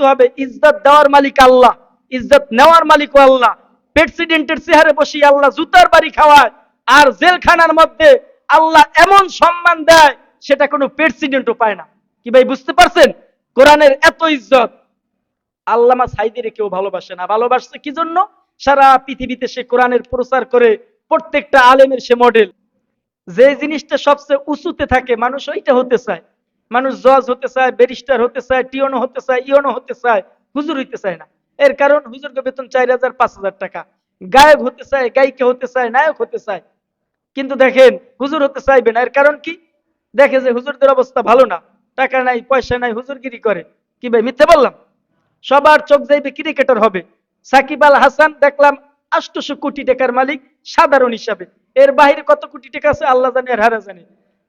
বুঝতে হবে, ইজ্জত দেওয়ার মালিক আল্লাহ, ইজ্জত নেওয়ার মালিক আল্লাহ। প্রেসিডেন্টের চেহারে বসিয়ে আল্লাহ জুতার বাড়ি খাওয়ায়, আর জেলখানার মধ্যে আল্লাহ এমন সম্মান দেয়, সেটা কোনো প্রেসিডেন্টও পায় না। কি ভাই, বুঝতে পারছেন? কোরআনের এত ইজ্জত। আল্লামা সাইদের কেউ ভালোবাসে না। ভালোবাসছে কি জন্য? সারা পৃথিবীতে সে কোরআনের প্রচার করে, প্রত্যেকটা আলেমের সে মডেল যে জিনিসটা সবচেয়ে উঁচুতে থাকে, মানুষ ওইটা হতে চায়। মানুষ জজ হতে চায়, ব্যারিস্টার হতে চায়, টিওনো হতে চায় ইয়নো হতে চায়, হুজুর হইতে চায় না। এর কারণ হুজুরকে বেতন চার হাজার, পাঁচ হাজার টাকা। গায়ক হতে চায়, গায়িকা হতে চায়, নায়ক হতে চায়। কিন্তু দেখেন, হুজুর হতে চাইবে না। এর কারণ কি? দেখে যে হুজুরদের অবস্থা ভালো না। টাকা নাই, পয়সা নাই, হুজুরগিরি করে। কি ভাই, মিথ্যে বললাম? সবার চোখ যাইবে ক্রিকেটার হবে। সাকিব আল হাসান দেখলাম আষ্টশো কোটি টাকার মালিক, সাধারণ হিসাবে। এর বাইরে কত কোটি টাকা আছে? আল্লাহ জানে আর হারা জানে।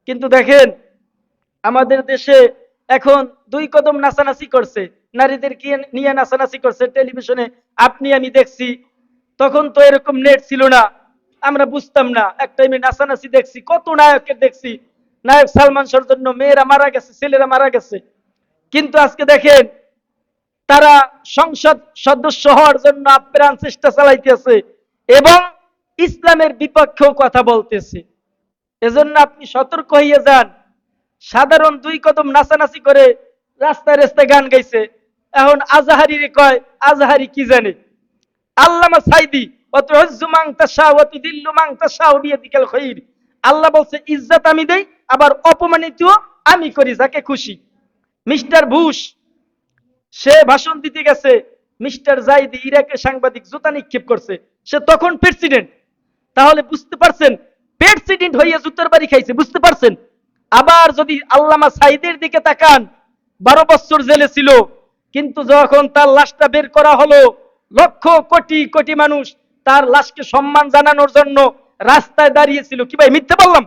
কিন্তু দেখেন আমাদের দেশে এখন দুই কদম নাচানাচি করছে। নারীদের কি নিয়ে নাচানাচি করছে টেলিভিশনে? আপনি, আমি দেখছি। তখন তো এরকম নেট ছিল না। আমরা বুঝতাম না। এক টাইমে নাচানাচি দেখছি, কত নায়কের দেখছি। নায়ক সালমান শাহর জন্য মেয়েরা মারা গেছে, ছেলেরা মারা গেছে। কিন্তু আজকে দেখেন, তারা সংসদ সদস্য হওয়ার জন্য আপ্রাণ চেষ্টা চালাইতেছে এবং ইসলামের বিপক্ষেও কথা বলতেছে। এজন্য আপনি সতর্ক হইয়ে যান। সাধারণ দুই কদম নাচানাচি করে রাস্তায় রাস্তায় গান গাইছে। এখন আজাহারি কয়, আজাহারি কি জানে? আল্লামা সাইদি আল্লাহ বলছে, ইজ্জত আমি দেই, আবার অপমানিত আমি করি যাকে খুশি। মিস্টার বুশ, সে ভাষণ দিতে গেছে। মিস্টার জাইদি ইরাকের সাংবাদিক জুতা নিক্ষেপ করছে। সে তখন প্রেসিডেন্ট তাহলে বুঝতে পারছেন প্রেসিডেন্ট হইয়া জুতার বাড়ি খাইছে, বুঝতে পারছেন? আবার যদি আল্লামা সাইদের দিকে তাকান, বারো বছর জেলে ছিল, কিন্তু যখন তার লাশটা বের করা হলো, লক্ষ কোটি কোটি মানুষ তার লাশকে সম্মান জানানোর জন্য রাস্তায় দাঁড়িয়েছিল। কি ভাই, মিথ্যে বললাম?